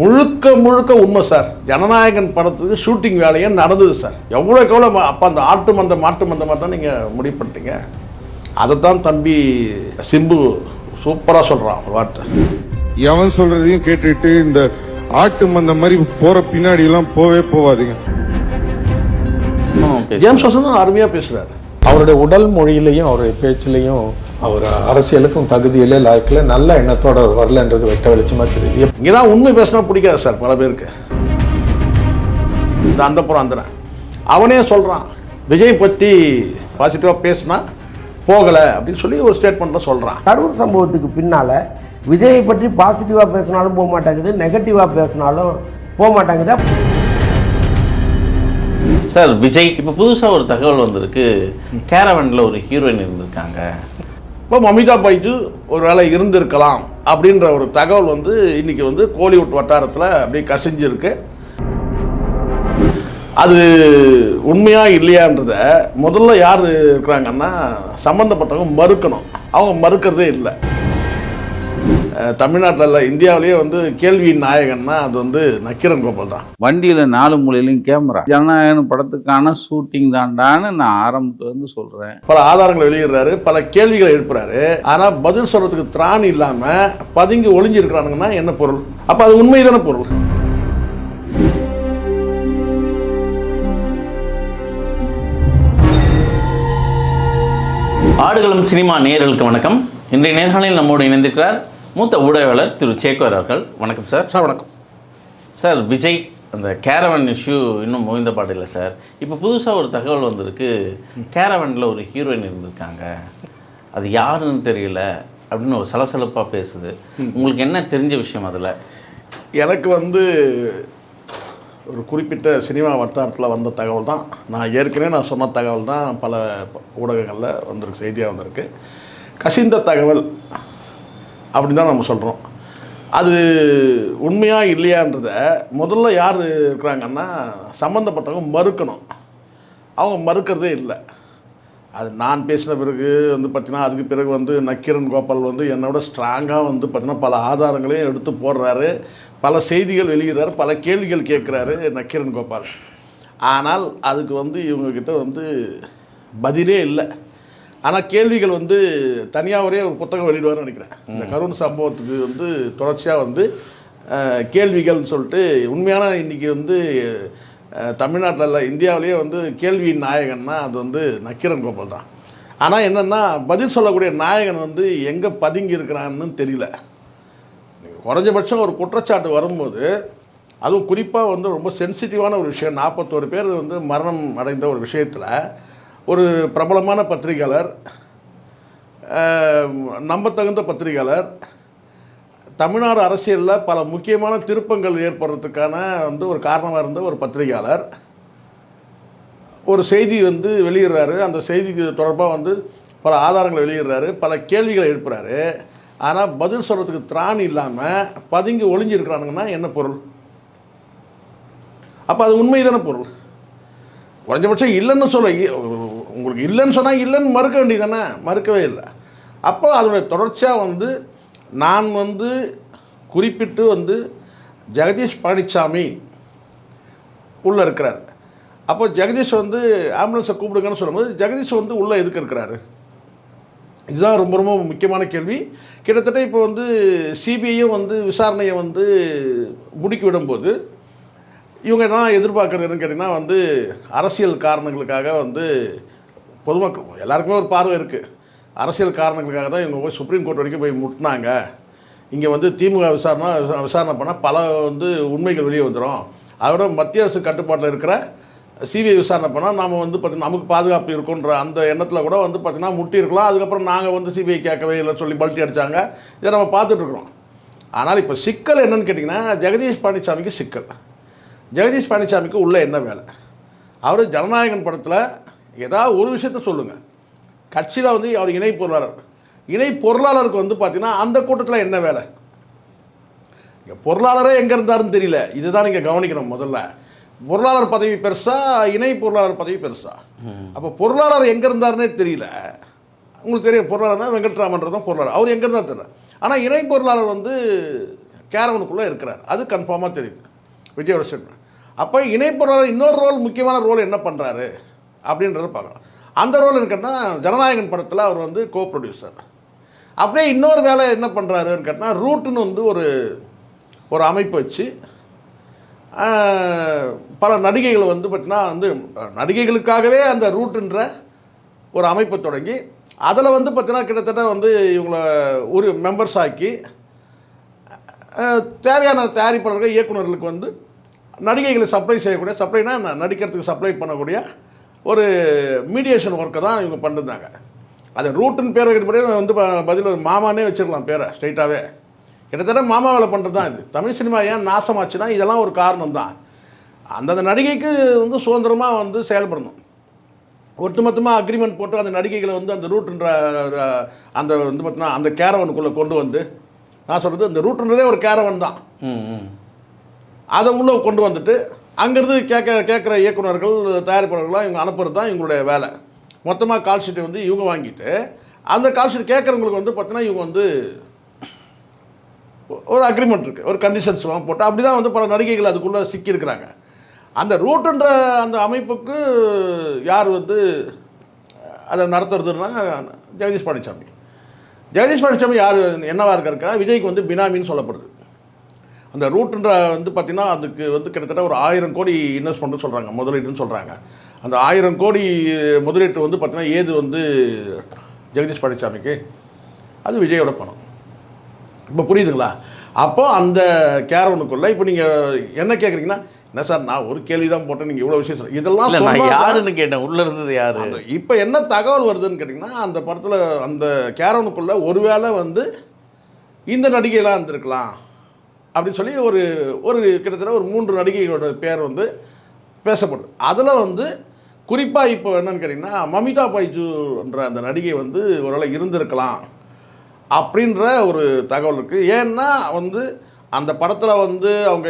முழுக்க முழுக்க உண்மை சார். ஜனநாயகன் படத்துக்கு ஷூட்டிங் வேலையே நடந்தது சார். எவ்வளோக்கு எவ்வளோ அப்போ அந்த ஆட்டு மந்த மாட்டு மந்த மாதிரி தான் நீங்கள் முடிவு பண்ணிட்டீங்க அதை தான் தம்பி சிம்பு சூப்பராக சொல்கிறான் ஒரு வார்த்தை. எவன் சொல்றதையும் கேட்டுட்டு இந்த ஆட்டு மந்த மாதிரி போற பின்னாடி எல்லாம் போவே போவாதீங்க. ஜேம்ஸ் வசந்தும் அருமையாக பேசுகிறாரு அவருடைய உடல் மொழியிலையும் அவருடைய பேச்சிலையும் அவர் அரசியலுக்கும் தகுதியிலே லாய்க்கில் நல்ல எண்ணத்தோட அவர் வரலன்றது வெட்ட வெளிச்சமா தெரியுது. இங்கே தான் உண்மை பேசினா பிடிக்காது சார் பல பேருக்கு. இந்த அந்த புறம் அந்த அவனே சொல்கிறான் விஜய் பற்றி பாசிட்டிவாக பேசினா போகலை அப்படின்னு சொல்லி ஒரு ஸ்டேட்மெண்ட்டில் சொல்கிறான் கரூர் சம்பவத்துக்கு பின்னால் விஜயை பற்றி பாசிட்டிவாக பேசினாலும் போக மாட்டேங்குது நெகட்டிவாக பேசினாலும் போக மாட்டேங்குது. சார் விஜய் இப்போ புதுசாக ஒரு தகவல் வந்திருக்கு. கேரவனில் ஒரு ஹீரோயின் இருந்திருக்காங்க. இப்போ மமிதா பைஜு ஒரு வேளை இருந்திருக்கலாம் அப்படின்ற ஒரு தகவல் வந்து இன்னைக்கு வந்து கோலிவுட் வட்டாரத்தில் அப்படியே கசிஞ்சிருக்கு. அது உண்மையா இல்லையான்றத முதல்ல யார் இருக்கிறாங்கன்னா சம்மந்தப்பட்டவங்க மறுக்கணும். அவங்க மறுக்கிறதே இல்லை. தமிழ்நாட்டுல இந்தியாவிலேயே வந்து கேள்வியின் நாயகன்னா அது வந்து நக்கீரன் கோபால் தான். வண்டியில நாலு மூலையிலையும் கேமரா. ஜனநாயகன் படத்துக்கான ஷூட்டிங் தாண்டான்னு நான் ஆரம்பத்துல இருந்து சொல்றேன். பல ஆதாரங்களை வெளியிடுறாரு பல கேள்விகளை எழுப்புறாரு. ஆனா பதில் சொல்றதுக்கு திராணி இல்லாம பதுங்கி ஒளிஞ்சிருக்கிறானுங்கன்னா என்ன பொருள்? அப்ப அது உண்மைதான பொருள்? ஆடுகளம் சினிமா நேயர்களுக்கு வணக்கம். இன்றைய நேர்காணலில் நம்மோடு இணைந்திருக்கிறார் மூத்த ஊடகவாளர் திரு சேகர் அவர்கள். வணக்கம் சார். சார் வணக்கம். சார் விஜய் அந்த கேரவன் இஷ்யூ இன்னும் மோய்ந்த பாடு இல்லை சார். இப்போ புதுசாக ஒரு தகவல் வந்திருக்கு. கேரவனில் ஒரு ஹீரோயின் இருந்திருக்காங்க. அது யாருன்னு தெரியல அப்படின்னு ஒரு சலசலப்பாக பேசுது. உங்களுக்கு என்ன தெரிஞ்ச விஷயம் அதில்? எனக்கு வந்து ஒரு குறிப்பிட்ட சினிமா வட்டாரத்தில் வந்த தகவல் தான். நான் ஏற்கனவே நான் சொன்ன தகவல் தான் பல ஊடகங்களில் வந்திருக்கு செய்தியாக வந்திருக்கு. கசிந்த தகவல். அப்படின்னு தான் நம்ம சொல்கிறோம் அது உண்மையாக இல்லையான்றத முதல்ல யார் இருக்கிறாங்கன்னா சம்மந்தப்பட்டவங்க மறுக்கணும். அவங்க மறுக்கிறதே இல்லை. அது நான் பேசின பிறகு வந்து பார்த்திங்கன்னா அதுக்கு பிறகு வந்து நக்கீரன் கோபால் வந்து என்னோட ஸ்ட்ராங்காக வந்து பார்த்திங்கன்னா பல ஆதாரங்களையும் எடுத்து போடுறாரு. பல செய்திகள் வெளியிடுறாரு. பல கேள்விகள் கேட்குறாரு நக்கீரன் கோபால். ஆனால் அதுக்கு வந்து இவங்கக்கிட்ட வந்து பதிலே இல்லை. ஆனால் கேள்விகள் வந்து தனியாக ஒரே ஒரு புத்தகம் வெளியிடுவார்னு நினைக்கிறேன். இந்த கருண் சம்பவத்துக்கு வந்து தொடர்ச்சியாக வந்து கேள்விகள்னு சொல்லிட்டு உண்மையான இன்றைக்கி வந்து தமிழ்நாட்டில் இல்லை இந்தியாவிலேயே வந்து கேள்வியின் நாயகன்னா அது வந்து நக்கீரன் கோபால் தான். ஆனால் என்னென்னா பதில் சொல்லக்கூடிய நாயகன் வந்து எங்கே பதுங்கி இருக்கிறான்னு தெரியல. குறைஞ்சபட்சம் ஒரு குற்றச்சாட்டு வரும்போது அதுவும் குறிப்பாக வந்து ரொம்ப சென்சிட்டிவான ஒரு விஷயம். நாற்பத்தோரு பேர் வந்து மரணம் அடைந்த ஒரு விஷயத்தில் ஒரு பிரபலமான பத்திரிகையாளர் நம்பத்தகுந்த பத்திரிகையாளர் தமிழ்நாடு அரசியலில் பல முக்கியமான திருப்பங்கள் ஏற்படுறதுக்கான வந்து ஒரு காரணமாக இருந்த ஒரு பத்திரிகையாளர். ஒரு செய்தி வந்து வெளியிடுறாரு. அந்த செய்திக்கு தொடர்பாக வந்து பல ஆதாரங்களை வெளியிடுறாரு. பல கேள்விகளை எழுப்புறாரு. ஆனால் பதில் சொல்கிறதுக்கு திராணி இல்லாமல் பதுங்கி ஒளிஞ்சிருக்கிறானுங்கன்னா என்ன பொருள்? அப்போ அது உண்மைதான பொருள்? குறைஞ்சபட்சம் இல்லைன்னு சொல்ல உங்களுக்கு இல்லைன்னு சொன்னால் இல்லைன்னு மறுக்க வேண்டியது தானே மறுக்கவே இல்லை. அப்போ அதோடைய தொடர்ச்சியாக வந்து நான் வந்து குறிப்பிட்டு வந்து ஜெகதீஷ் பழனிசாமி உள்ளே இருக்கிறார். அப்போ ஜெகதீஷ் வந்து ஆம்புலன்ஸை கூப்பிடுங்கன்னு சொல்லும்போது ஜெகதீஷ் வந்து உள்ளே எதுக்கு இருக்கிறாரு? இதுதான் ரொம்ப ரொம்ப முக்கியமான கேள்வி. கிட்டத்தட்ட இப்போ வந்து சிபிஐயும் வந்து விசாரணையை வந்து முடுக்கி விடும்போது இவங்க என்ன எதிர்பார்க்குறது என்னன்னு கேட்டிங்கன்னா வந்து அரசியல் காரணங்களுக்காக வந்து பொதுமக்கள் எல்லாருக்குமே ஒரு பார்வை இருக்குது அரசியல் காரணங்களுக்காக தான் இவங்க போய் சுப்ரீம் கோர்ட் வரைக்கும் போய் முட்டினாங்க. இங்கே வந்து திமுக விசாரணை விசாரணை பண்ணால் பல வந்து உண்மைகள் வெளியே வந்துடும் அதோட மத்திய அரசு கட்டுப்பாட்டில் இருக்கிற சிபிஐ விசாரணை பண்ணால் நாம் வந்து பார்த்திங்கன்னா நமக்கு பாதுகாப்பு இருக்குன்ற அந்த எண்ணத்தில் கூட வந்து பார்த்திங்கன்னா முட்டியிருக்கலாம். அதுக்கப்புறம் நாங்கள் வந்து சிபிஐ கேட்கவே இல்லைன்னு சொல்லி பல்ட்டி அடித்தாங்க இதை நம்ம பார்த்துட்ருக்குறோம் ஆனால் இப்போ சிக்கல் என்னன்னு கேட்டிங்கன்னா ஜெகதீஷ் பழனிசாமிக்கு சிக்கல். ஜெகதீஷ் பழனிசாமிக்கு உள்ள என்ன வேலை? அவர் ஜனநாயகன் படத்தில் ஏதாவது ஒரு விஷயத்த சொல்லுங்கள் கட்சியில் வந்து அவர் இணை பொருளாளர். இணை பொருளாளருக்கு வந்து பார்த்தீங்கன்னா அந்த கூட்டத்தில் என்ன வேலை? இங்க பொருளாளரே எங்கே இருந்தாருன்னு தெரியல. இதுதான் நீங்கள் கவனிக்கணும் முதல்ல. பொருளாளர் பதவி பெருசா இணை பொருளாளர் பதவி பெருசா? அப்போ பொருளாளர் எங்கே இருந்தாருன்னே தெரியல. உங்களுக்கு தெரியும் பொருளாளர்னா வெங்கட்ராமன்றதும் பொருளாளர். அவர் எங்கே இருந்தார் தெரியல. ஆனால் இணை பொருளாளர் வந்து கேரவனுக்குள்ளே இருக்கிறார். அது கன்ஃபார்மாக தெரியுது. விஜயோட ஸ்டேட்மெண்ட் அப்போ இணைப்புறவர் இன்னொரு ரோல் முக்கியமான ரோல் என்ன பண்ணுறாரு அப்படின்றத பார்க்கலாம். அந்த ரோல் கேட்டால் ஜனநாயகன் படத்தில் அவர் வந்து கோ ப்ரொடியூசர் அப்படியே இன்னொரு வேலை என்ன பண்ணுறாருன்னு கேட்டால் ரூட்டுன்னு வந்து ஒரு ஒரு அமைப்பு வச்சு பல நடிகைகள் வந்து பார்த்தீங்கன்னா வந்து நடிகைகளுக்காகவே அந்த ரூட்டுன்ற ஒரு அமைப்பை தொடங்கி அதில் வந்து பார்த்தீங்கன்னா கிட்டத்தட்ட வந்து இவங்களை ஒரு மெம்பர்ஸ் ஆக்கி தேவையான தயாரிப்பாளர்கள் இயக்குனர்களுக்கு வந்து நடிகைகளை சப்ளை செய்யக்கூடிய சப்ளைனா ந- நடிக்கிறதுக்கு சப்ளை பண்ணக்கூடிய ஒரு மீடியேஷன் ஒர்க்கை தான் இவங்க பண்ணிருந்தாங்க. அது ரூட்டுன்னு பேர் வைக்கிறபடியே வந்து ப- பதில் மாமானே வச்சிருக்கலாம் பேரை ஸ்ட்ரைட்டாகவே கிட்டத்தட்ட மாமா வேலை பண்ணுறது தான் இது. தமிழ் சினிமா ஏன் நாசமாச்சுன்னா இதெல்லாம் ஒரு காரணம் தான். அந்தந்த நடிகைக்கு வந்து சுதந்திரமாக வந்து செயல்படணும். ஒட்டுமொத்தமாக அக்ரிமெண்ட் போட்டு அந்த நடிகைகளை வந்து அந்த ரூட்டுன்ற அந்த வந்து பார்த்தீங்கன்னா அந்த கேரவனுக்குள்ளே கொண்டு வந்து நான் சொல்கிறது இந்த ரூட்டுன்றதே ஒரு கேரவன் தான். அதை உள்ளே கொண்டு வந்துட்டு அங்கேருந்து கேட்க கேட்குற இயக்குனர்கள் தயாரிப்பாளர்கள்லாம் இவங்க அனுப்புறது தான் இவங்களுடைய வேலை. மொத்தமாக கால் ஷீட்டை வந்து இவங்க வாங்கிட்டு அந்த கால் ஷீட் கேட்குறவங்களுக்கு வந்து பார்த்தீங்கன்னா இவங்க வந்து ஒரு அக்ரிமெண்ட் இருக்குது ஒரு கண்டிஷன்ஸ் போட்டு. அப்படி தான் வந்து பல நடிகைகள் அதுக்குள்ளே சிக்கியிருக்கிறாங்க. அந்த ரூட்டுன்ற அந்த அமைப்புக்கு யார் வந்து அதை நடத்துறதுன்னா ஜெகதீஷ் பழனிசாமி ஜெகதீஷ் பழனிசாமி யார் என்னவாக இருக்காருக்கா விஜய்க்கு வந்து பினாமின்னு சொல்லப்படுது. அந்த ரூட்டுன்ற வந்து பார்த்திங்கன்னா அதுக்கு வந்து கிட்டத்தட்ட ஒரு ஆயிரம் கோடி இன்வெஸ்ட்மெண்ட்னு சொல்கிறாங்க முதலீடுன்னு சொல்கிறாங்க அந்த ஆயிரம் கோடி முதலீட்டு வந்து பார்த்திங்கன்னா ஏது வந்து ஜெகதீஷ் பழனிசாமிக்கு அது விஜயோட பணம். இப்போ புரியுதுங்களா? அப்போ அந்த கேரவனுக்குள்ளே இப்போ நீங்கள் என்ன கேட்குறீங்கன்னா என்ன சார் நான் ஒரு கேள்வி தான் போட்டேன் நீங்கள் இவ்வளோ விஷயம் சொல்ல இதெல்லாம் இல்லை நான் யாருன்னு கேட்டேன் உள்ளே இருந்தது யாரு? இப்போ என்ன தகவல் வருதுன்னு கேட்டிங்கன்னா அந்த படத்தில் அந்த கேரவனுக்குள்ளே ஒருவேளை வந்து இந்த நடிகைலாம் இருந்திருக்கலாம். அப்படின்னு சொல்லி ஒரு ஒரு கிட்டத்தட்ட ஒரு மூன்று நடிகைகளோட பேர் வந்து பேசப்படுது. அதில் வந்து குறிப்பாக இப்போ என்னன்னு கேட்டிங்கன்னா மமிதா பைஜூன்ற அந்த நடிகை வந்து ஒருவேளை இருந்திருக்கலாம் அப்படின்ற ஒரு தகவல் இருக்குது ஏன்னா வந்து அந்த படத்தில் வந்து அவங்க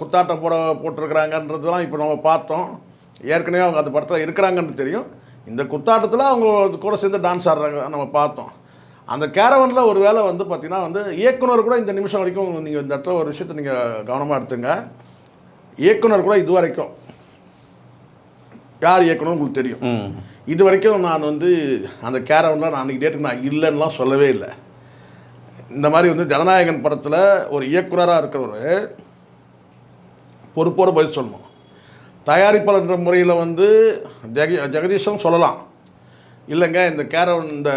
குத்தாட்டம் போட போட்டிருக்கிறாங்கன்றதெல்லாம் இப்போ நம்ம பார்த்தோம். ஏற்கனவே அவங்க அந்த படத்தில் இருக்கிறாங்கன்னு தெரியும். இந்த குத்தாட்டத்தில் அவங்க கூட சேர்ந்து டான்ஸ் ஆடுறாங்க நம்ம பார்த்தோம். அந்த கேரவனில் ஒரு வேளை வந்து பார்த்திங்கன்னா வந்து இயக்குனர் கூட இந்த நிமிஷம் வரைக்கும் நீங்கள் இந்த இடத்துல ஒரு விஷயத்தை நீங்கள் கவனமாக எடுத்துங்க. இயக்குனர் கூட இது வரைக்கும் யார் இயக்குனர் உங்களுக்கு தெரியும். இது வரைக்கும் நான் வந்து அந்த கேரவனில் நான் அன்றைக்கி டேட்டுக்கு நான் இல்லைன்னுலாம் சொல்லவே இல்லை. இந்த மாதிரி வந்து ஜனநாயகன் படத்தில் ஒரு இயக்குனராக இருக்கிறவர் பொறுப்போடு பதில் சொல்லணும். தயாரிப்பாளர்ன்ற முறையில் வந்து ஜெக ஜெகதீஷும் சொல்லலாம். இல்லைங்க இந்த கேரவன் இந்த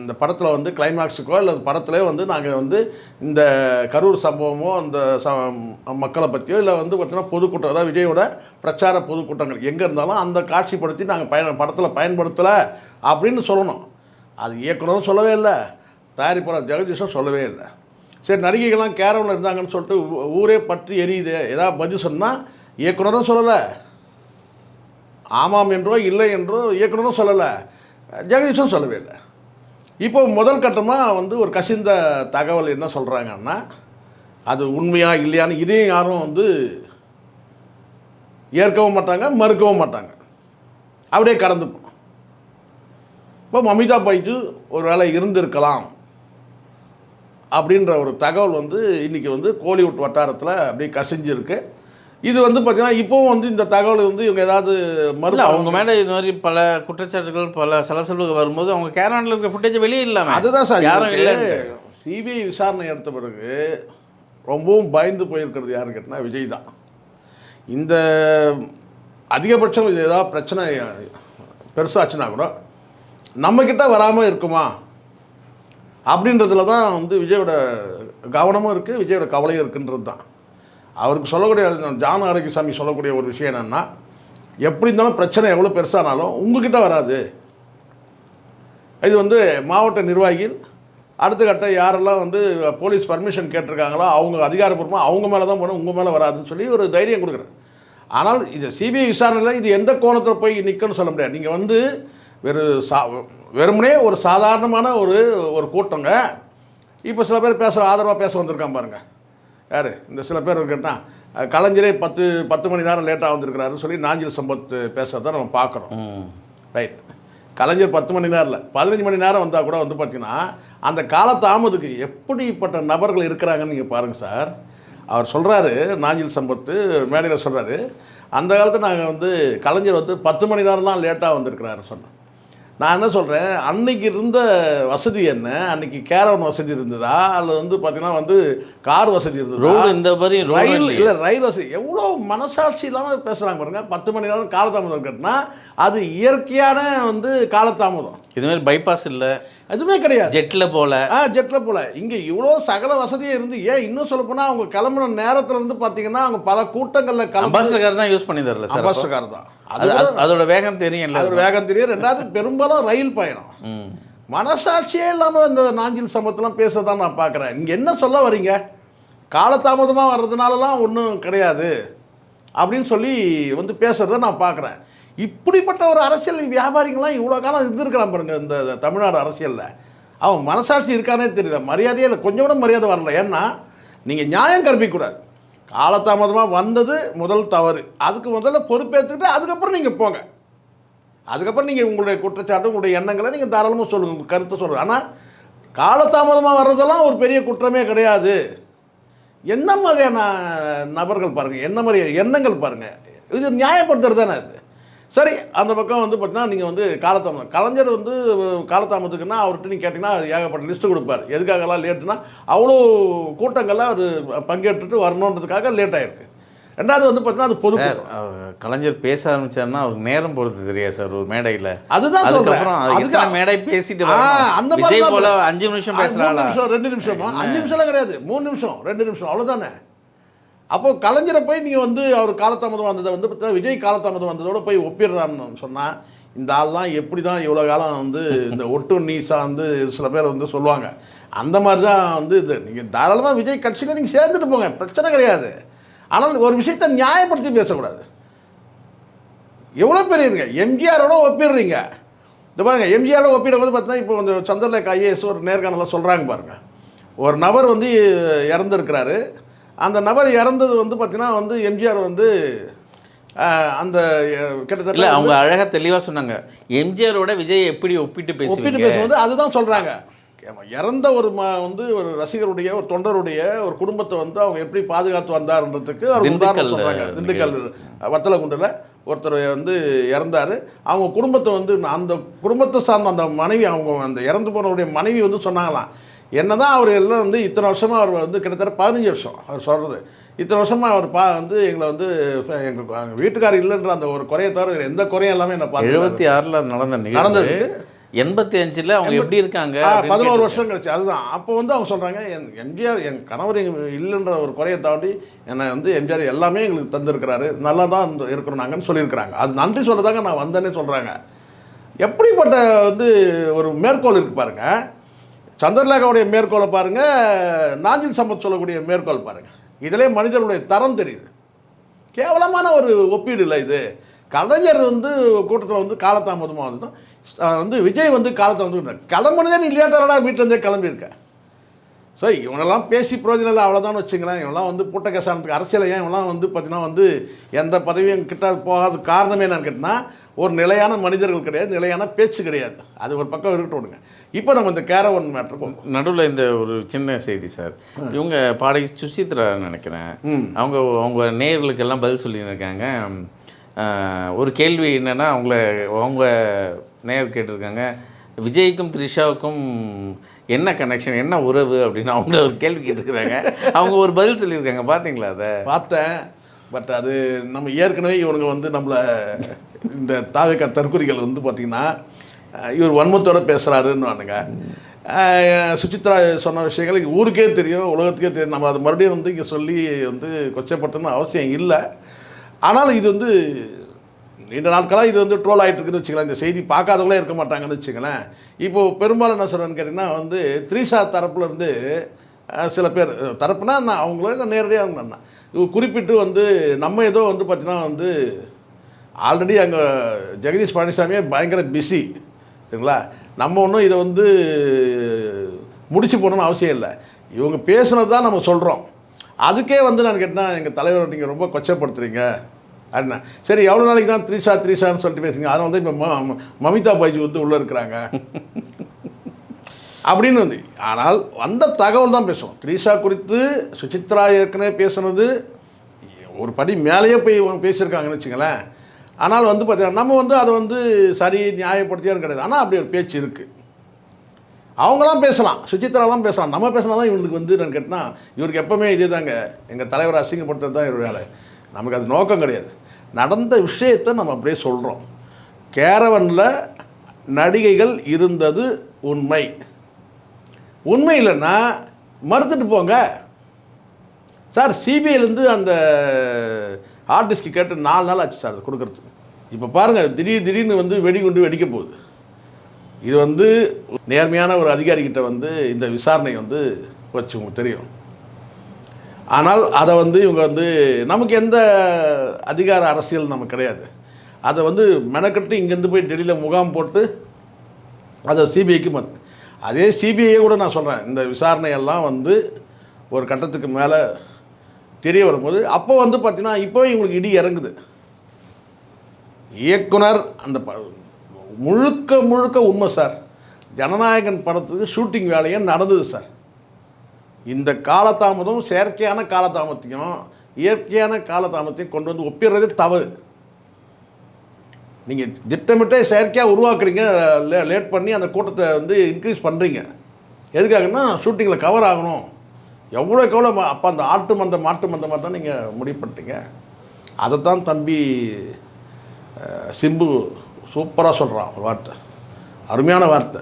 இந்த படத்தில் வந்து கிளைமேக்ஸுக்கோ இல்லை படத்திலே வந்து நாங்கள் வந்து இந்த கரூர் சம்பவமோ அந்த ச மக்களை பற்றியோ இல்லை வந்து பார்த்திங்கன்னா பொதுக்கூட்டம் அதாவது விஜயோட பிரச்சார பொதுக்கூட்டங்கள் எங்கே இருந்தாலும் அந்த காட்சிப்படுத்தி நாங்கள் பயன் படத்தில் பயன்படுத்தலை அப்படின்னு சொல்லணும். அது இயக்குனரும் சொல்லவே இல்லை தயாரிப்பாளர் ஜெகதீஷும் சொல்லவே இல்லை. சரி நடிகைகள்லாம் கேரவனில் இருந்தாங்கன்னு சொல்லிட்டு ஊரே பற்றி எரியுது. ஏதாவது பதில் சொன்னால் இயக்குனரும் சொல்லலை. ஆமாம் என்றோ இல்லை என்றோ இயக்குனரும் சொல்லலை. ஜெகதீஷும் சொல்லவே இல்லை. இப்போ முதல் கட்டமாக வந்து ஒரு கசிந்த தகவல் என்ன சொல்கிறாங்கன்னா அது உண்மையாக இல்லையான்னு இதையும் யாரும் வந்து ஏற்கவும் மாட்டாங்க மறுக்கவும் மாட்டாங்க. அப்படியே கடந்து இப்போ மமிதா பைஜு ஒரு வேளை இருந்திருக்கலாம் அப்படின்ற ஒரு தகவல் வந்து இன்றைக்கி வந்து கோலிவுட் வட்டாரத்தில் அப்படியே கசிஞ்சிருக்கு. இது வந்து பார்த்தீங்கன்னா இப்போவும் வந்து இந்த தகவல் வந்து இவங்க ஏதாவது மறு இல்லை அவங்க மேலே இது மாதிரி பல குற்றச்சாட்டுகள் பல சலசலப்புகள் வரும்போது அவங்க கேரவனில் இருக்க ஃபுட்டேஜ் வெளியே இல்லாமல் அதுதான் சார் யாரும் இல்லை. சிபிஐ விசாரணை எடுத்த பிறகு ரொம்பவும் பயந்து போயிருக்கிறது யாருன்னு கேட்டால் விஜய் தான். இந்த அதிகபட்சம் இது ஏதாவது பிரச்சனை பெருசாச்சுன்னா கூட நம்மக்கிட்ட வராமல் இருக்குமா? அப்படின்றதுல தான் வந்து விஜயோட கவனமும் இருக்குது விஜயோட கவலையும் இருக்குன்றது தான் அவருக்கு சொல்லக்கூடிய ஜான ஆரோக்கியசாமி சொல்லக்கூடிய ஒரு விஷயம் என்னென்னா எப்படி இருந்தாலும் பிரச்சனை எவ்வளோ பெருசானாலும் உங்ககிட்ட வராது. இது வந்து மாவட்ட நிர்வாகிகள் அடுத்த கட்ட யாரெல்லாம் வந்து போலீஸ் பர்மிஷன் கேட்டிருக்காங்களோ அவங்க அதிகாரப்பூர்வமாக அவங்க மேலே தான் போகணும் உங்கள் மேலே வராதுன்னு சொல்லி ஒரு தைரியம் கொடுக்குறேன் ஆனால் இது சிபிஐ விசாரணையில் இது எந்த கோணத்தில் போய் நிற்கணும்னு சொல்ல முடியாது. நீங்கள் வந்து வெறு சா வெறுமனே ஒரு சாதாரணமான ஒரு ஒரு கூட்டங்க. இப்போ சில பேர் பேச ஆதரவாக பேச வந்திருக்கான் பாருங்க. யார்? இந்த சில பேர் கேட்டால் கலைஞரே பத்து பத்து மணி நேரம் லேட்டாக வந்திருக்கிறாருன்னு சொல்லி நாஞ்சில் சம்பத் பேசுகிறத நம்ம பார்க்குறோம். ரைட் கலைஞர் பத்து மணி நேரம் இல்லை. பதினஞ்சு மணி நேரம் வந்தால் கூட வந்து பார்த்தீங்கன்னா அந்த காலத்தாமதுக்கு எப்படிப்பட்ட நபர்கள் இருக்கிறாங்கன்னு நீங்கள் பாருங்கள் சார். அவர் சொல்கிறாரு நாஞ்சில் சம்பத்து மேடையில் சொல்கிறாரு அந்த காலத்தில் நாங்கள் வந்து கலைஞர் வந்து பத்து மணி நேரம் தான் லேட்டாக வந்திருக்கிறாரு சொன்னேன் நான் என்ன சொல்கிறேன் அன்னைக்கு இருந்த வசதி என்ன? அன்னைக்கு கேரவன் வசதி இருந்ததா? அல்லது வந்து பார்த்தீங்கன்னா வந்து கார் வசதி இருந்ததா? ரோடு இந்த மாதிரி ரயில். இல்லை ரயில் வசதி. எவ்வளோ மனசாட்சி இல்லாமல் பேசுகிறாங்க பாருங்க. பத்து மணி நேரம் காலதாமதம் கட்டினா அது இயற்கையான வந்து காலதாமதம். இது மாதிரி பைபாஸ் இல்லை. எதுவுமே கிடையாது. ஜெட்டில் போல. ஆ ஜெட்டில் போல. இங்கே இவ்வளோ சகல வசதியும் இருந்து ஏன் இன்னும் சொல்ல போனால் அவங்க கிளம்புன நேரத்துல இருந்து பார்த்தீங்கன்னா அவங்க பல கூட்டங்களில் அம்பாசிடர் கார் தான் யூஸ் பண்ணி தரல சார் கார் தான். அது அது- அதோட வேகம் தெரியும்ல அது ஒரு வேகம் தெரியும். ரெண்டாவது பெரும்பாலும் ரயில் பயணம். மனசாட்சியே இல்லாமல் இந்த நாஞ்சில் சம்பத்தெல்லாம் பேச தான் நான் பார்க்குறேன். நீங்கள் என்ன சொல்ல வரீங்க? காலதாமதமாக வர்றதுனாலலாம் ஒன்றும் கிடையாது அப்படின்னு சொல்லி வந்து பேசுகிறத நான் பார்க்குறேன். இப்படிப்பட்ட ஒரு அரசியல் வியாபாரிங்களாம் இவ்வளோ காலம் இருந்திருக்கிறான் பாருங்க இந்த இந்த தமிழ்நாடு அரசியலில். அவன் மனசாட்சி இருக்கானே தெரியல. மரியாதையே இல்லை. கொஞ்சம் கூட மரியாதை வரல. ஏன்னா நீங்கள் நியாயம் கற்பிக்கூடாது காலதாமதமாக வந்தது முதல் தவறு. அதுக்கு முதல்ல பொறுப்பேற்றுட்டு அதுக்கப்புறம் நீங்கள் போங்க. அதுக்கப்புறம் நீங்கள் உங்களுடைய குற்றச்சாட்டு உங்களுடைய எண்ணங்களை நீங்கள் தாராளமாக சொல்லுங்கள் உங்கள் கருத்தை சொல்லுங்கள் ஆனால் காலதாமதமாக வர்றதெல்லாம் ஒரு பெரிய குற்றமே கிடையாது. என்ன மாதிரியான நபர்கள் பாருங்கள் என்ன மாதிரி எண்ணங்கள் பாருங்கள் இது நியாயப்படுத்துறது தானே இது சரி அந்த பக்கம் வந்து பார்த்தீங்கன்னா நீங்கள் வந்து காலதாமதம். கலைஞர் வந்து காலதாமதத்துக்குன்னா அவர்கிட்ட நீங்கள் கேட்டிங்கன்னா ஏகப்பட்ட லிஸ்ட்டு கொடுப்பார். எதுக்காகலாம் லேட்டுனா அவ்வளோ கூட்டங்கள்லாம் அது பங்கேற்றுட்டு வரணுன்றதுக்காக லேட் ஆயிருக்கு. ரெண்டாவது வந்து பார்த்தீங்கன்னா அது பொது கலைஞர் பேச ஆரம்பிச்சாருன்னா அவருக்கு நேரம் போகிறது தெரியாது சார் ஒரு மேடையில். அதுதான் அதுக்கப்புறம் சொல்றேன். அது எத்தனை அதுதான். மேடை பேசிட்டு. அந்த மாதிரி போல. அஞ்சு நிமிஷம் நிமிஷம் ரெண்டு நிமிஷமா? அஞ்சு நிமிஷம்லாம் கிடையாது. மூணு நிமிஷம் ரெண்டு நிமிஷம் அவ்வளோதானே அப்போது கலைஞரை போய் நீங்கள் வந்து அவர் காலதாமதம் வந்ததை வந்து பார்த்தா விஜய் காலதாமதம் வந்ததோட போய் ஒப்பிடுறான்னு சொன்னால் இந்த ஆள்லாம் எப்படி தான் இவ்வளோ காலம் வந்து இந்த ஒட்டு நீசா வந்து சில பேர் வந்து சொல்லுவாங்க. அந்த மாதிரி தான் வந்து இது. நீங்கள் தாராளமாக விஜய் கட்சியில் நீங்கள் சேர்ந்துட்டு போங்க. பிரச்சனை கிடையாது. ஆனால் ஒரு விஷயத்தை நியாயப்படுத்தி பேசக்கூடாது. எவ்வளோ பெரியவங்க எம்ஜிஆரோட ஒப்பிடுறீங்க. இந்த பாருங்கள் எம்ஜிஆரோட ஒப்பிடும்போது பார்த்தீங்கன்னா இப்போ இந்த சந்திரலேக் ஐஏஎஸ் ஒரு நேர்காணலாம் சொல்கிறாங்க பாருங்கள் ஒரு நபர் வந்து இறந்துருக்கிறாரு. அந்த நபர் இறந்தது வந்து பார்த்தீங்கன்னா வந்து எம்ஜிஆர் வந்து அந்த கிட்டத்தட்ட அவங்க அழகா தெளிவா சொன்னாங்க. எம்ஜிஆரோட விஜய் எப்படி ஒப்பிட்டு ஒப்பிட்டு பேசுவீங்க பேசும்போது அதுதான் சொல்கிறாங்க இறந்த ஒரு ம வந்து ஒரு ரசிகருடைய ஒரு தொண்டருடைய ஒரு குடும்பத்தை வந்து அவங்க எப்படி பாதுகாத்து வந்தாருன்றதுக்கு ஒரு உதாரணம் சொல்கிறாங்க திண்டுக்கல் வத்தலகுண்டில் ஒருத்தர் வந்து இறந்தார். அவங்க குடும்பத்தை வந்து அந்த குடும்பத்தை சார்ந்த அந்த மனைவி அவங்க அந்த இறந்து போனவருடைய மனைவி வந்து சொன்னாங்களாம். என்னதான் அவர் எல்லாம் வந்து இத்தனை வருஷமாக அவர் வந்து கிட்டத்தட்ட பதினஞ்சு வருஷம் அவர் சொல்கிறது இத்தனை வருஷமாக அவர் பா வந்து எங்களை வந்து எங்கள் வீட்டுக்காரர் இல்லைன்ற அந்த ஒரு குறையை தவிர எந்த குறையும் எல்லாமே என்ன பார்த்து எழுபத்தி ஆறுல நடந்த நடந்ததுக்கு? எண்பத்தி அஞ்சுல அவங்க எப்படி இருக்காங்க பதினோரு. வருஷம் கழிச்சு அதுதான். அப்போ வந்து அவங்க சொல்கிறாங்க என் எம்ஜிஆர் என் கணவர் எங்க இல்லைன்ற ஒரு குறையை தாண்டி என்னை வந்து எம்ஜிஆர் எல்லாமே எங்களுக்கு தந்திருக்கிறாரு. நல்லா தான் இருக்கிறோம் நாங்கன்னு சொல்லியிருக்கிறாங்க. அது நன்றி சொல்கிறதாங்க நான் வந்தேனே சொல்கிறாங்க எப்படிப்பட்ட வந்து ஒரு மேற்கோள் இருக்கு பாருங்க. சந்திரலேகாவுடைய மேற்கோளை பாருங்கள் நாஞ்சில் சம்பத் சொல்லக்கூடிய மேற்கோள் பாருங்கள் இதிலே மனிதர்களுடைய தரம் தெரியுது. கேவலமான ஒரு ஒப்பீடு இல்லை இது. கலைஞர் வந்து கூட்டத்தில் வந்து காலதாமதமாக வந்து வந்து விஜய் வந்து காலதாமதம் கிளம்புனதே நீ லேட்டராடா வீட்டிலேருந்தே கிளம்பியிருக்க. ஸோ இவனெல்லாம் பேசி பிரயோஜனம் இல்லை அவ்வளோதான் வச்சுங்களேன் இவனெல்லாம் வந்து பூட்டக்கசானத்துக்கு அரசியல் ஏன்? இவனெல்லாம் வந்து பார்த்தீங்கன்னா வந்து எந்த பதவியும் கிட்ட போகாத காரணமே என்னன்னு கேட்டினா ஒரு நிலையான மனிதர்கள் கிடையாது நிலையான பேச்சு கிடையாது. அது ஒரு பக்கம் இருக்கட்டும் விடுங்க. இப்போ நம்ம இந்த கேரவன் மேட்ருக்கும் நடுவில் இந்த ஒரு சின்ன செய்தி சார். இவங்க பாடகி சுசித்ரா நினைக்கிறேன். அவங்க அவங்க நேயர்களுக்கெல்லாம் பதில் சொல்லியிருக்காங்க. ஒரு கேள்வி என்னன்னா அவங்கள அவங்க நேயர் கேட்டிருக்காங்க. விஜய்க்கும் த்ரிஷாவுக்கும் என்ன கனெக்ஷன் என்ன உறவு அப்படின்னு அவங்க ஒரு கேள்வி கேட்டிருக்கிறாங்க. அவங்க ஒரு பதில் சொல்லியிருக்காங்க. பார்த்தீங்களா அதை? பார்த்தேன். பட் அது நம்ம ஏற்கனவே இவனுங்க வந்து நம்மளை இந்த தாவிக்க தற்கொலைகள் வந்து பார்த்திங்கன்னா இவர் வன்மத்தோடு பேசுகிறாருன்னு வானுங்க சுச்சித்ரா சொன்ன விஷயங்கள் இங்கே ஊருக்கே தெரியும் உலகத்துக்கே தெரியும். நம்ம அதை மறுபடியும் வந்து இங்கே சொல்லி வந்து கொச்சப்படுத்தணும்னு அவசியம் இல்லை. ஆனாலும் இது வந்து நீண்ட நாட்களாக இது வந்து ட்ரோல் ஆகிட்டு இருக்குன்னு வச்சுக்கலாம் இந்த செய்தி பார்க்காதவங்களே இருக்க மாட்டாங்கன்னு வச்சுங்களேன் இப்போது பெரும்பாலும் என்ன சொல்கிறேன்னு கேட்டிங்கன்னா வந்து த்ரீஷா தரப்புலேருந்து சில பேர் தரப்புனா நான் அவங்களே நான் நேரடியாக இருந்தேன் குறிப்பிட்டு வந்து நம்ம ஏதோ வந்து பார்த்திங்கன்னா வந்து ஆல்ரெடி அங்கே ஜெகதீஷ் பழனிசாமியே பயங்கர பிஸி சரிங்களா? நம்ம ஒன்றும் இதை வந்து முடிச்சு போடணும்னு அவசியம் இல்லை. இவங்க பேசுனது தான் நம்ம சொல்கிறோம் அதுக்கே வந்து நான் கேட்டால் எங்கள் தலைவர் நீங்கள் ரொம்ப கொச்சப்படுத்துறீங்க. அப்படின்னா சரி எவ்வளோ நாளைக்கு தான் த்ரீஷா த்ரீஷான்னு சொல்லிட்டு பேசுங்க அதனால தான் இப்போ ம- மமிதா பைஜி வந்து உள்ளே இருக்கிறாங்க. அப்படின்னு வந்து ஆனால் வந்த தகவல் தான் பேசுவோம். த்ரீஷா குறித்து சுசித்ரா ஏற்கனவே பேசுனது ஒரு படி மேலேயே போய் இவங்க பேசியிருக்காங்கன்னு வச்சுங்களேன் ஆனால் வந்து பார்த்தீங்கன்னா நம்ம வந்து அதை வந்து சரி நியாயப்படுத்தியான்னு கிடையாது. ஆனால் அப்படி ஒரு பேச்சு இருக்குது அவங்களாம் பேசலாம். சுச்சித்ராலாம் பேசலாம். நம்ம பேசினா தான் இவனுக்கு வந்து நான் கேட்டினா இவருக்கு எப்போவுமே இதே தாங்க எங்கள் தலைவர் அசிங்கப்படுத்துறது தான் இவர் வேலை. நமக்கு அது நோக்கம் கிடையாது. நடந்த விஷயத்தை நம்ம அப்படியே சொல்கிறோம் கேரவனில் நடிகைகள் இருந்தது உண்மை. உண்மை இல்லைன்னா மறுத்துட்டு போங்க. சார் சிபிஐலேருந்து அந்த ஆர்டிஸ்ட்க்கு கேட்டு நாலு நாள் ஆச்சு சார் கொடுக்குறதுக்கு கொடுக்கறதுக்கு. இப்போ பாருங்கள் திடீர் திடீர்னு வந்து வெடிகுண்டு வெடிக்க போகுது. இது வந்து நேர்மையான ஒரு அதிகாரிகிட்ட வந்து இந்த விசாரணை வந்து வச்சு உங்களுக்கு தெரியும். ஆனால் அதை வந்து இவங்க வந்து நமக்கு எந்த அதிகார அரசியல் நமக்கு கிடையாது. அதை வந்து மெனக்கட்டு இங்கேருந்து போய் டெல்லியில் முகாம் போட்டு அதை சிபிஐக்கு மத் அதே சிபிஐயே கூட நான் சொல்கிறேன் இந்த விசாரணையெல்லாம் வந்து ஒரு கட்டத்துக்கு மேலே தெரிய வரும்போது அப்போ வந்து பார்த்தீங்கன்னா இப்போ இவங்களுக்கு இடி இறங்குது. இயக்குனர் அந்த ப- முழுக்க முழுக்க உண்மை சார். ஜனநாயகன் படத்துக்கு ஷூட்டிங் வேலையும் நடந்தது சார். இந்த காலதாமதம் செயற்கையான காலதாமத்தையும் இயற்கையான காலதாமத்தையும் கொண்டு வந்து ஒப்பிடுறதே தவறு. நீங்கள் திட்டமிட்டே செயற்கையாக உருவாக்குறீங்க லே- லேட் பண்ணி அந்த கூட்டத்தை வந்து இன்க்ரீஸ் பண்ணுறீங்க எதுக்காகன்னா ஷூட்டிங்கில் கவர் ஆகணும். எவ்வளோக்கு எவ்வளோ ம- அப்போ அந்த ஆட்டு மந்த மாட்டு மந்த மாதிரி தான் நீங்கள் முடிவு பண்ணிட்டீங்க அதைத்தான் தம்பி சிம்பு சூப்பராக சொல்கிறான் ஒரு வார்த்தை. அருமையான வார்த்தை.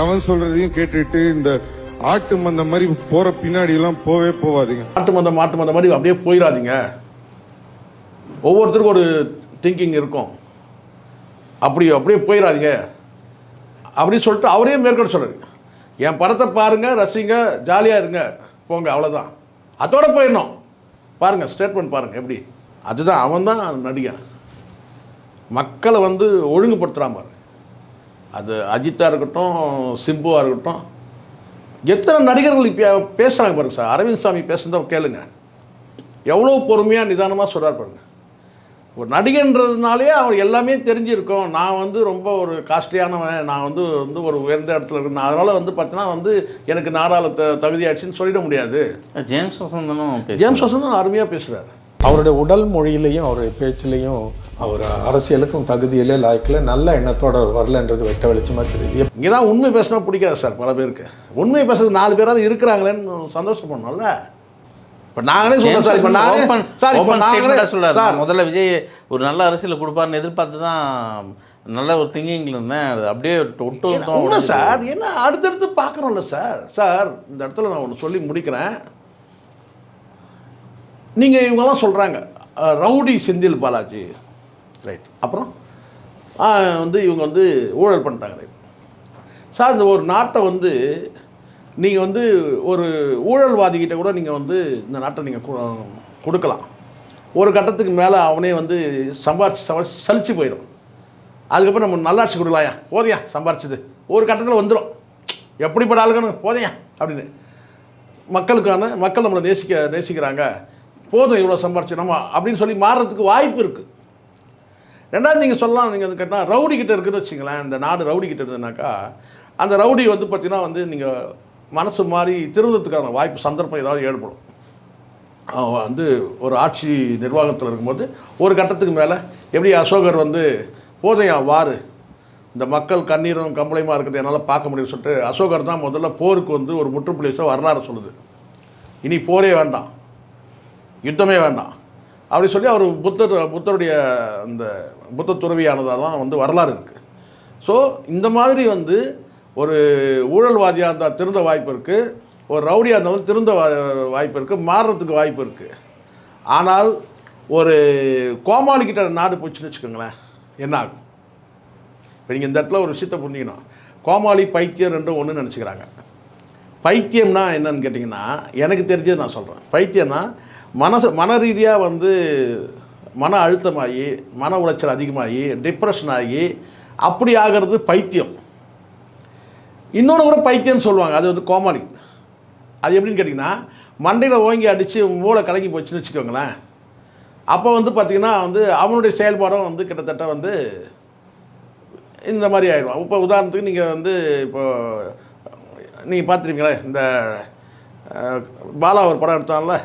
எவன் சொல்றதையும் கேட்டுட்டு இந்த ஆட்டு மந்த மாதிரி போற பின்னாடி எல்லாம் போவே போவாதீங்க. மாட்டு மந்தம் மாட்டு மந்தம் மாதிரி அப்படியே போயிடாதீங்க ஒவ்வொருத்தருக்கும் ஒரு திங்கிங் இருக்கும். அப்படி அப்படியே போயிடாதீங்க அப்படின்னு சொல்லிட்டு அவரே மேற்கொண்டு சொல்கிறாரு என் படத்தை பாருங்கள் ரசிங்க ஜாலியாக இருங்க. போங்க அவ்வளோதான் அதோட போயிடணும். பாருங்கள் ஸ்டேட்மெண்ட் பாருங்கள் எப்படி? அதுதான் அவன் தான் நடிகன். மக்களை வந்து ஒழுங்குபடுத்துகிறான் பாரு. அது அஜித்தாக இருக்கட்டும் சிம்புவாக இருக்கட்டும். எத்தனை நடிகர்கள் இப்போ பேசுகிறாங்க பாருங்க சார். அரவிந்த் சாமி பேசுகிறத கேளுங்க. எவ்வளோ பொறுமையாக நிதானமாக சொல்கிறார் பாருங்கள் ஒரு நடிகன்றதுனாலே அவர் எல்லாமே தெரிஞ்சிருக்கும். நான் வந்து ரொம்ப ஒரு காஸ்ட்லியானவன். நான் வந்து வந்து ஒரு உயர்ந்த இடத்துல இருக்கேன். அதனால் வந்து பார்த்தீங்கன்னா வந்து எனக்கு நாடாள த தகுதியாச்சுன்னு சொல்லிட முடியாது. ஜேம்ஸ் வசந்தனும். ஜேம்ஸ் வசந்தும் அருமையாக பேசுகிறார் அவருடைய உடல் மொழியிலையும் அவருடைய பேச்சிலையும் அவர் அரசியலுக்கும் தகுதியிலே லாய்க்கில் நல்ல எண்ணத்தோட வரலன்றது வெட்ட வெளிச்சமாக தெரியுது. இங்கே தான் உண்மை பேசினா பிடிக்காது சார் பல பேருக்கு. உண்மை பேசுறது நாலு பேராவது இருக்கிறாங்களேன்னு சந்தோஷப்படணும்ல இப்போ நாங்களே சொல்கிறோம் சார். இப்போ நாங்களே சார் இப்போ நாங்களே. சார். முதல்ல விஜய் ஒரு நல்ல அரசியல் கொடுப்பாருன்னு எதிர்பார்த்து தான் நல்ல ஒரு திங்கிங்ல இருந்தேன். அது அப்படியே ஒட்டு சார். என்ன அடுத்தடுத்து பார்க்குறோம்ல சார். சார் இந்த இடத்துல நான் ஒன்று சொல்லி முடிக்கிறேன். நீங்கள் இவங்கெல்லாம் சொல்கிறாங்க ரவுடி செந்தில் பாலாஜி. ரைட் அப்புறம் வந்து இவங்க வந்து ஊழல் பண்ணிட்டாங்க ரைட் சார் இந்த ஒரு நாட்டை வந்து நீங்கள் வந்து ஒரு ஊழல்வாதிகிட்ட கூட நீங்கள் வந்து இந்த நாட்டை நீங்கள் கொடுக்கலாம். ஒரு கட்டத்துக்கு மேலே அவனே வந்து சம்பாரிச்சு சம்பாரிச்சு சலிச்சு போயிடும் அதுக்கப்புறம் நம்ம நல்லாட்சி கொடுக்கலாயா? போதையா சம்பாரிச்சது. ஒரு கட்டத்தில் வந்துடும் எப்படிப்பட்ட ஆளுக்கணும் போதையா அப்படின்னு. மக்களுக்கான மக்கள் நம்மளை நேசிக்க நேசிக்கிறாங்க. போதும் இவ்வளோ சம்பாரிச்சு நம்ம அப்படின்னு சொல்லி மாறுறதுக்கு வாய்ப்பு இருக்குது ரெண்டாவது நீங்கள் சொல்லலாம் நீங்கள் வந்து கேட்டால் ரவுடி கிட்ட இருக்குன்னு வச்சுங்களேன் இந்த நாடு ரவுடி கிட்ட இருந்ததுனாக்கா அந்த ரவுடி வந்து பார்த்திங்கன்னா வந்து நீங்கள் மனசு மாதிரி திருந்ததுக்கான வாய்ப்பு சந்தர்ப்பம் ஏதாவது ஏற்படும். அவன் வந்து ஒரு ஆட்சி நிர்வாகத்தில் இருக்கும்போது ஒரு கட்டத்துக்கு மேலே எப்படி அசோகர் வந்து போதையா வாறு இந்த மக்கள் கண்ணீரும் கம்பளையுமா இருக்கிறது என்னால் பார்க்க முடியும்னு சொல்லிட்டு அசோகர் தான் முதல்ல போருக்கு வந்து ஒரு முற்றுப்புள்ளி வச்ச வரலாறு சொல்லுது. இனி போரே வேண்டாம். யுத்தமே வேண்டாம். அப்படி சொல்லி அவர் புத்தர் புத்தருடைய அந்த புத்த துறவியானதெல்லாம் வந்து வரலாறு இருக்குது ஸோ இந்த மாதிரி வந்து ஒரு ஊழல்வாதியாக இருந்தால் திருந்த வாய்ப்பு இருக்குது ஒரு ரவுடியாக இருந்தாலும் திருந்த வா- வாய்ப்பு இருக்குது மாறுறதுக்கு வாய்ப்பு இருக்குது ஆனால் ஒரு கோமாளிக்கிட்ட நாடு போச்சுன்னு வச்சுக்கோங்களேன் என்ன ஆகும்? இப்போ நீங்கள் இந்த இடத்துல ஒரு விஷயத்தை புரிஞ்சுக்கணும். கோமாளி பைத்தியம் ரெண்டும் ஒன்று நினச்சிக்கிறாங்க. பைத்தியம்னா என்னன்னு கேட்டிங்கன்னா எனக்கு தெரிஞ்சது நான் சொல்கிறேன் பைத்தியம்னா மனசு மன ரீதியாக வந்து மன அழுத்தமாகி மன உளைச்சல் அதிகமாகி டிப்ரெஷன் ஆகி அப்படி ஆகிறது பைத்தியம். இன்னொன்று கூட பைத்தியம்னு சொல்லுவாங்க. அது வந்து கோமாளி. அது எப்படின்னு கேட்டிங்கன்னா மண்டையில் ஓங்கி அடித்து மூளை கலங்கி போச்சுன்னு வச்சுக்கோங்களேன். அப்போ வந்து பார்த்திங்கன்னா வந்து அவனுடைய செயல்பாடும் வந்து கிட்டத்தட்ட வந்து இந்த மாதிரி ஆயிடும் இப்போ உதாரணத்துக்கு நீங்கள் வந்து இப்போ நீங்கள் பார்த்துருப்பீங்களே இந்த பாலா ஒரு படம் எடுத்தான்ல?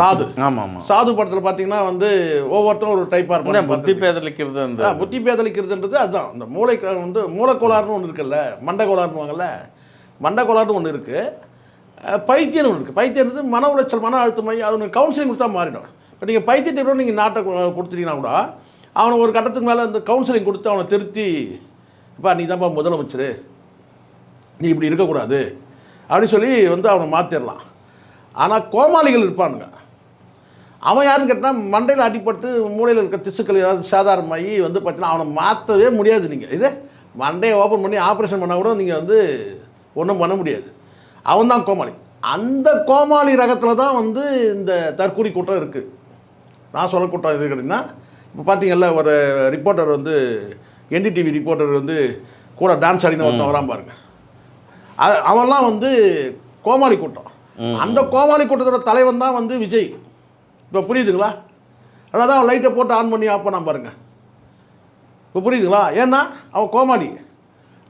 சாது. ஆமாம் ஆமாம். சாது படத்தில் பார்த்தீங்கன்னா வந்து ஒவ்வொருத்தரும் ஒரு டைப்பாக இருப்பாங்க. புத்தி பேதலிக்கிறது அந்த புத்தி பேதலிக்கிறதுன்றது அதுதான். இந்த மூளை வந்து மூளைக்கோளாறுன்னு ஒன்று இருக்குல்ல மண்டை கோளாறுவாங்கல்ல மண்டை கோளாறுன்னு ஒன்று இருக்குது பைத்தியம்னு ஒன்று இருக்குது பைத்தியன்றது மன உளைச்சல் மன அழுத்தமாகி அது கவுன்சிலிங் கொடுத்தா மாறிடும். இப்போ நீங்கள் பைத்தியத்தை கூட நீங்கள் நாட்டை கொடுத்துட்டீங்கன்னா கூட அவனை ஒரு கட்டத்துக்கு மேலே இந்த கவுன்சிலிங் கொடுத்து அவனை திருத்தி இப்போ நீ தான்ப்பா முதலமைச்சர். நீ இப்படி இருக்கக்கூடாது. அப்படின்னு சொல்லி வந்து அவனை மாற்றிடலாம் ஆனால் கோமாளிகள் இருப்பானுங்க. அவன் யாருன்னு கேட்டால் மண்டையில் அடிபட்டு மூளையில் இருக்க திசுக்கள் ஏதாவது சாதாரணமாகி வந்து பார்த்தீங்கன்னா அவனை மாற்றவே முடியாது நீங்கள் இது மண்டையை ஓப்பன் பண்ணி ஆப்ரேஷன் பண்ணால் கூட நீங்கள் வந்து ஒன்றும் பண்ண முடியாது. அவன் தான் கோமாளி. அந்த கோமாளி ரகத்தில் தான் வந்து இந்த தற்கூரி கூட்டம் இருக்குது நான் சொல்ல கூட்டம் இது கேட்டிங்கன்னா இப்போ பார்த்தீங்கல்ல ஒரு ரிப்போர்ட்டர் வந்து என்டிடிவி ரிப்போர்ட்டர் வந்து கூட டான்ஸ் ஆடின ஒருத்தன் வரான் பாருங்க. அவன்லாம் வந்து கோமாளி கூட்டம் அந்த கோமாளி கூட்டத்தோட தலைவன் தான் வந்து விஜய். இப்போ புரியுதுங்களா? அதான் அவன் லைட்டை போட்டு ஆன் பண்ணி ஆஃப் பண்ணான் பாருங்க. இப்போ புரியுதுங்களா? ஏன்னா அவன் கோமாளி.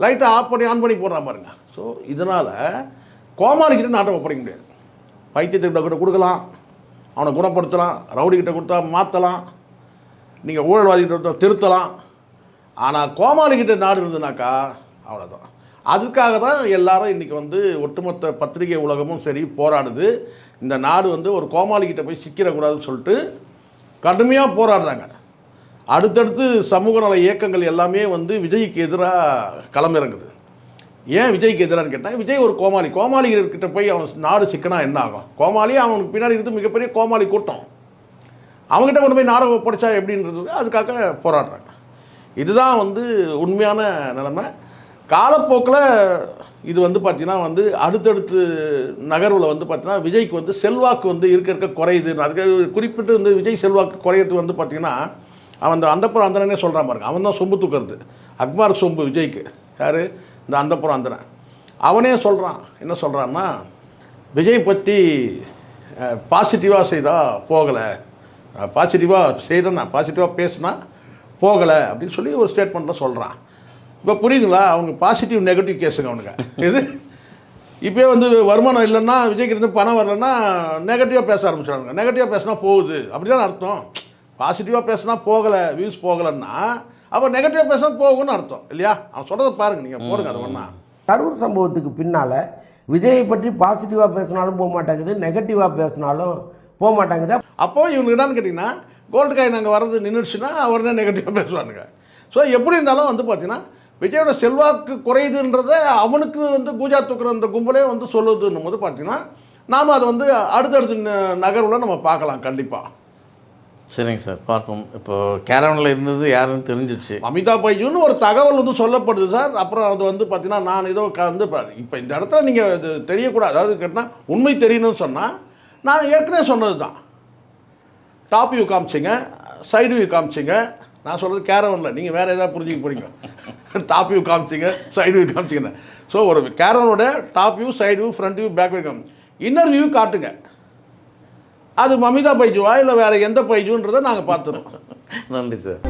லைட்டை ஆஃப் பண்ணி ஆன் பண்ணி போடுறான் பாருங்க. ஸோ இதனால் கோமாளிக்கிட்ட நாட்டை ஒப்படைக்க முடியாது. பைத்தியத்துக்கிட்ட கிட்ட கொடுக்கலாம். அவனை குணப்படுத்தலாம். ரவுடிக்கிட்ட கொடுத்தா மாற்றலாம் நீங்கள் ஊழல்வாதிகிட்ட கொடுத்தா திருத்தலாம். ஆனால் கோமாளிக்கிட்ட நாடு இருந்ததுனாக்கா அவ்வளோதான் அதுக்காக தான் எல்லாரும் இன்றைக்கி வந்து ஒட்டுமொத்த பத்திரிகை உலகமும் சரி போராடுது. இந்த நாடு வந்து ஒரு கோமாளிக்கிட்ட போய் சிக்கிடக்கூடாதுன்னு சொல்லிட்டு கடுமையாக போராடுறாங்க. அடுத்தடுத்து சமூக நல இயக்கங்கள் எல்லாமே வந்து விஜய்க்கு எதிராக களமிறங்குது. ஏன் விஜய்க்கு எதிரான்னு கேட்டால் விஜய் ஒரு கோமாளி. கோமாளிகிட்ட போய் அவன் நாடு சிக்கனா என்ன ஆகும்? கோமாளி அவனுக்கு பின்னாடி இருந்து மிகப்பெரிய கோமாளி கூட்டம். அவங்ககிட்ட கொண்டு போய் நாடகம் ஒப்படைச்சா எப்படின்றது அதுக்காக போராடுறாங்க. இதுதான் வந்து உண்மையான நிலைமை. காலப்போக்கில் இது வந்து பார்த்திங்கன்னா வந்து அடுத்தடுத்து நகர்வில் வந்து பார்த்திங்கன்னா விஜய்க்கு வந்து செல்வாக்கு வந்து இருக்க இருக்க குறையுது. அதுக்கு குறிப்பிட்டு வந்து விஜய் செல்வாக்கு குறையிறது வந்து பார்த்திங்கன்னா அவன் அந்த அந்தப்புறம் அந்தனே சொல்கிறான் பாருங்க. அவன் தான் சொம்பு தூக்கிறது. அக்பார் சொம்பு விஜய்க்கு. யார்? இந்த அந்தப்புறம் அந்தனன் அவனே சொல்கிறான் என்ன சொல்கிறான்னா விஜய் பற்றி பாசிட்டிவாக செய்தால் போகலை. பாசிட்டிவாக செய்தேன் பாசிட்டிவாக பேசுனா போகலை. அப்படின்னு சொல்லி ஒரு ஸ்டேட்மெண்ட்டில் சொல்கிறான் இப்போ புரியுதுங்களா? அவங்க பாசிட்டிவ் நெகட்டிவ் கேஸுங்க அவனுங்க. இது இப்போயே வந்து வருமானம் இல்லைன்னா இருந்து பணம் வரலன்னா நெகட்டிவாக பேச ஆரம்பிச்சிடுறாங்க நெகட்டிவாக பேசினா போகுது. அப்படி தான் அர்த்தம் பாசிட்டிவாக பேசினா போகலை வியூஸ் போகலைன்னா அப்போ நெகட்டிவாக பேசினா போகும்னு அர்த்தம். இல்லையா? அவன் சொல்கிறத பாருங்கள் நீங்கள் போடுங்க அது ஒன்றா கரூர் சம்பவத்துக்கு பின்னால் விஜயை பற்றி பாசிட்டிவாக பேசினாலும் போக மாட்டேங்குது நெகட்டிவாக பேசினாலும் போக மாட்டேங்குது. அப்போ இவனுக்கு என்னன்னு கேட்டிங்கன்னா கோல்டு காயின் அங்கே வர்றது நின்றுச்சுன்னா உடனே நெகட்டிவாக பேசுவானுங்க. ஸோ எப்படி இருந்தாலும் வந்து பார்த்தீங்கன்னா விஜயோட செல்வாக்கு குறையுதுன்றத அவனுக்கு வந்து பூஜா தூக்குற அந்த கும்பலே வந்து சொல்லுதுன்னும் போது பார்த்தீங்கன்னா நாம் அதை வந்து அடுத்தடுத்த நகர்வுல நம்ம பார்க்கலாம் கண்டிப்பாக சரிங்க சார் பார்ப்போம். இப்போ கேரவனில் இருந்தது யாருன்னு தெரிஞ்சிச்சு. அமிதாப் பைஜுன்னு ஒரு தகவல் வந்து சொல்லப்படுது சார். அப்புறம் அது வந்து பார்த்தீங்கன்னா நான் ஏதோ வந்து இப்போ இந்த இடத்துல நீங்கள் இது தெரியக்கூடாது. அதாவது கேட்டால் உண்மை தெரியணும்னு சொன்னால் நான் ஏற்கனவே சொன்னது தான் டாப் வியூ காமிச்சிங்க சைடு வியூ காமிச்சிங்க நான் சொல்கிறது கேரவனில் நீங்கள் வேறு எதாவது புரிஞ்சுக்க போறீங்க. டாப் வியூ காமிச்சிங்க சைடு வியூ காமிச்சிங்க. ஸோ ஒரு கேரவனோட top view side view front view back view காமி இன்னர் வியூ காட்டுங்க. அது மமிதா பைஜுவா இல்லை வேறு எந்த பைஜுன்றதை நாங்கள் பார்த்துருவோம் நன்றி சார்